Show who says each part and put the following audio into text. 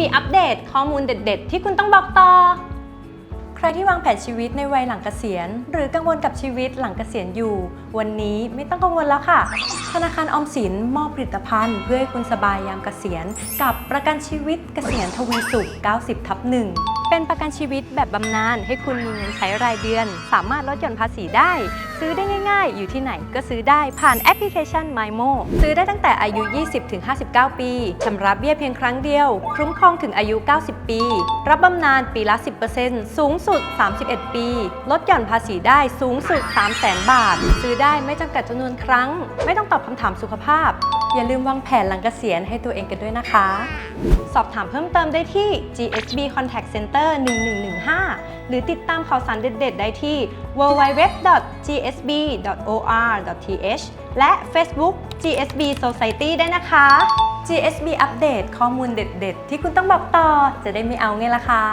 Speaker 1: มีอัปเดตข้อมูลเด็ด ๆ ที่คุณต้องบอกต่อ
Speaker 2: ใครที่วางแผนชีวิตในวัยหลังเกษียณ หรือกังวลกับชีวิตหลังเกษียณอยู่ วันนี้ไม่ต้องกังวลแล้วค่ะ ธนาคารออมสินมอบผลิตภัณฑ์ เพื่อให้คุณสบายยามเกษียณ กับประกันชีวิตเกษียณทวีสุข 90 ทับหนึ่ง
Speaker 1: เป็นประกันชีวิตแบบบำนาญให้คุณมีเงินใช้รายเดือน สามารถลดหย่อนภาษีได้ ซื้อได้ง่าย ๆ อยู่ที่ไหนก็ซื้อได้ผ่านแอปพลิเคชัน MyMo
Speaker 2: ซื้อได้ตั้งแต่อายุ 20-59 ปีชำระเบี้ยเพียงครั้งเดียว คุ้มครองถึงอายุ 90 ปี รับบำนาญปีละ 10%สูงสุด 31 ปี ลดหย่อนภาษีได้สูงสุด 300,000 บาท ซื้อได้ไม่จำกัดจำนวนครั้ง ไม่ต้องตอบคำถามสุขภาพ อย่าลืมวางแผนหลังเกษียณให้ตัวเองกันด้วยนะคะ
Speaker 1: สอบถามเพิ่มเติมได้ที่ GSB Contact Center 1115 หรือติดตามข่าวสารเด็ดๆ ได้ที่ www.gsb.or.th และ Facebook GSB Society ได้นะคะ
Speaker 2: GSB อัปเดตข้อมูลเด็ดๆ ที่คุณต้องบอกต่อจะได้ไม่เอาไงล่ะคะ